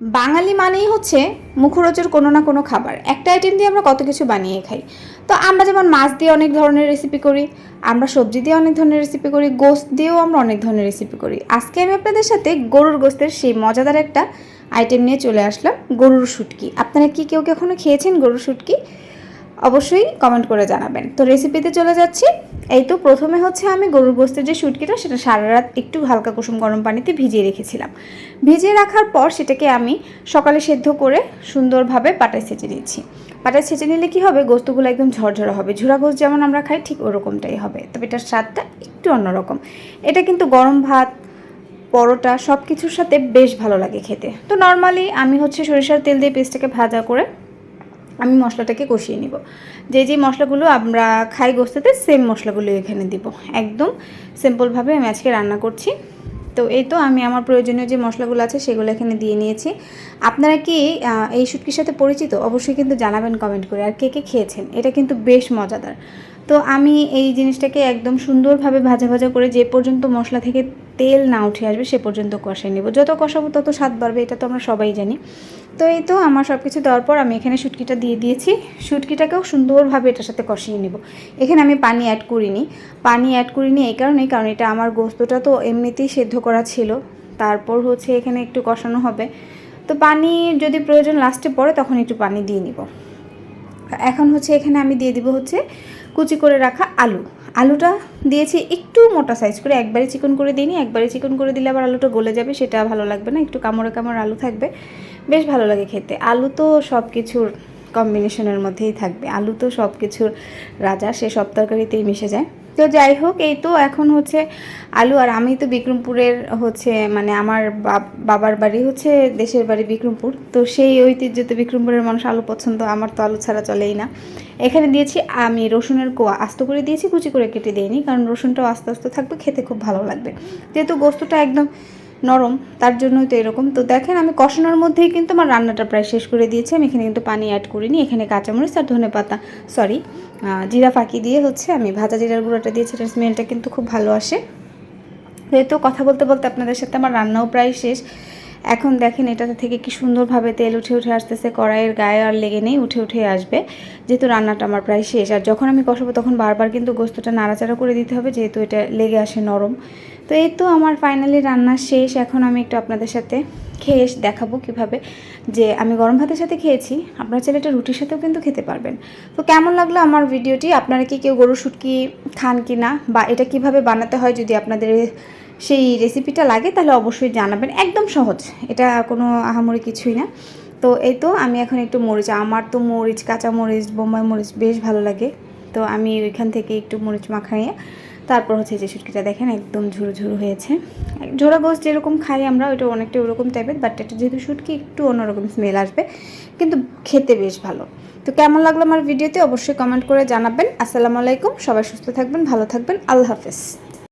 বাঙালি মানেই হচ্ছে মুখরোচর কোনো না কোনো খাবার। একটা আইটেম দিয়ে আমরা কত কিছু বানিয়ে খাই। তো আমরা যেমন মাছ দিয়ে অনেক ধরনের রেসিপি করি, আমরা সবজি দিয়ে অনেক ধরনের রেসিপি করি, গোস্ত দিয়েও আমরা অনেক ধরনের রেসিপি করি। আজকে আমি আপনাদের সাথে গরুর গোস্তের সেই মজাদার একটা আইটেম নিয়ে চলে আসলাম, গরুর শুটকি। আপনারা কি কেউ কখনো খেয়েছেন গরুর শুটকি? অবশ্যই কমেন্ট করে জানাবেন। তো রেসিপিতে চলে যাচ্ছি। এই তো প্রথমে হচ্ছে আমি গরুর গোস্তের যে শুটকিটা সেটা সারা রাত একটু হালকা কুসুম গরম পানিতে ভিজিয়ে রেখেছিলাম। ভিজিয়ে রাখার পর সেটাকে আমি সকালে সেদ্ধ করে সুন্দরভাবে পাটায় সেচে নিয়েছি পাটায় সেচে নিলে কি হবে? গোস্তগুলো একদম ঝরঝরা হবে। ঝুরা গোস্ত যেমন আমরা খাই, ঠিক ওরকমটাই হবে। তবে এটার স্বাদটা একটু অন্যরকম। এটা কিন্তু গরম ভাত, পরোটা সব কিছুর সাথে বেশ ভালো লাগে খেতে। তো নর্মালি আমি হচ্ছে সরিষার তেল দিয়ে পেস্টটাকে ভাজা করে আমি মশলাটাকে কষিয়ে নিব। যে যে মশলাগুলো আমরা খাই গোস্তাতে সেম মশলাগুলো এখানে দিব। একদম সিম্পলভাবে আমি আজকে রান্না করছি। তো এই তো আমি আমার প্রয়োজনীয় যে মশলাগুলো আছে, সেগুলো এখানে দিয়ে নিয়েছি। আপনারা কি এই শুটকির সাথে পরিচিত? অবশ্যই কিন্তু জানাবেন কমেন্ট করে। আর কে কে খেয়েছেন? এটা কিন্তু বেশ মজাদার। তো আমি এই জিনিসটাকে একদম সুন্দরভাবে ভাজা ভাজা করে যে পর্যন্ত মশলা থেকে তেল না উঠে আসবে সে পর্যন্ত কষাই নেব। যত কষাবো তত স্বাদ বাড়বে, এটা তো আমরা সবাই জানি। তো এই তো আমার সব কিছু দেওয়ার পর আমি এখানে শুটকিটা দিয়ে দিয়েছি। শুটকিটাকেও সুন্দরভাবে এটার সাথে কষিয়ে নেব। এখানে আমি পানি অ্যাড করিনি। পানি অ্যাড করিনি এই কারণে কারণ এটা আমার গোস্তটা তো এমনিতেই সেদ্ধ করা ছিল। তারপর হচ্ছে এখানে একটু কষানো হবে। তো পানি যদি প্রয়োজন লাস্টে পড়ে, তখন একটু পানি দিয়ে নিব। এখন হচ্ছে এখানে আমি দিয়ে দিব হচ্ছে কুচি করে রাখা আলু। আলুটা দিয়েছি একটু মোটা সাইজ করে, একবারে চিকন করে দিইনি, একবারে চিকন করে দিলে আবার আলুটা গলে যাবে, সেটা ভালো লাগবে না, একটু কামড়ে কামড় আলু থাকবে। বেশ ভালো লাগে খেতে। আলু তো সব কিছুর কম্বিনেশনের মধ্যেই থাকবে। আলু তো সব কিছুর রাজা, সে সব তরকারিতেই মিশে যায়। তো যাই হোক, এই তো এখন হচ্ছে আলু আর আমি তো বিক্রমপুরের হচ্ছে মানে আমার বাবার বাড়ি হচ্ছে দেশের বাড়ি বিক্রমপুর। তো সেই ঐতিহ্য তো বিক্রমপুরের মানুষ আলু পছন্দ, আমার তো আলু ছাড়া চলেই না। এখানে দিয়েছি, আমি রসুনের কোয়া। আস্ত করে দিয়েছি, কুচি করে কেটে দিইনি, কারণ রসুনটাও আস্তে আস্তে থাকবে, খেতে খুব ভালো লাগবে। যেহেতু গোস্তটা একদম নরম, তার জন্যই তো এরকম। তো দেখেন, আমি কষানোর মধ্যেই কিন্তু আমার রান্নাটা প্রায় শেষ করে দিয়েছি। আমি এখানে কিন্তু পানি অ্যাড করিনি, এখানে কাঁচামরিচ আর ধনে পাতা। সরি জিরা ফাঁকি দিয়ে হচ্ছে আমি ভাজা জিরার গুঁড়োটা দিয়েছি, এটার স্মেলটা কিন্তু খুব ভালো আসে। তো কথা বলতে বলতে আপনাদের সাথে আমার রান্নাও প্রায় শেষ, এখন দেখেন এটাতে থেকে কি সুন্দরভাবে তেল উঠে উঠে আসতেছে, কড়াইয়ের গায়ে আর লেগে নেই, উঠে উঠে আসবে। যেহেতু রান্নাটা আমার প্রায় শেষ, আর যখন আমি কষাবো তখন বারবার কিন্তু গোস্তটা নাড়াচাড়া করে দিতে হবে, যেহেতু এটা লেগে আসে নরম। তো এই তো আমার ফাইনালি রান্না শেষ। এখন আমি একটু আপনাদের সাথে খেয়ে দেখাবো কীভাবে যে আমি গরম ভাতের সাথে খেয়েছি। আপনার ছেলে এটা রুটির সাথেও কিন্তু খেতে পারবেন। তো কেমন লাগল আমার ভিডিওটি? আপনারা কি কেউ গরুর শুটকি খান কি না? বা এটা কীভাবে বানাতে হয় যদি আপনাদের সেই রেসিপিটা লাগে, তাহলে অবশ্যই জানাবেন। একদম সহজ। এটা কোনো আহামরি কিছুই না। তো এই তো আমি এখন একটু মরিচ, আমার তো মরিচ, কাঁচা মরিচ, বোম্বাই মরিচ বেশ ভালো লাগে। তো আমি ওইখান থেকে একটু মরিচ মাখাইয়ে তারপর হচ্ছে যে শুটকিটা দেখেন একদম ঝুরু ঝুরু হয়েছে। ঝোড়া গোস যেরকম খাই আমরা, ওইটা অনেকটা ওরকম টাইপের বাট এটা যেহেতু শুটকি একটু অন্যরকম স্মেল আসবে, কিন্তু খেতে বেশ ভালো। তো কেমন লাগল আমার ভিডিওতে অবশ্যই কমেন্ট করে জানাবেন। আসসালামু আলাইকুম, সবাই সুস্থ থাকবেন, ভালো থাকবেন, আল্লাহ হাফেজ।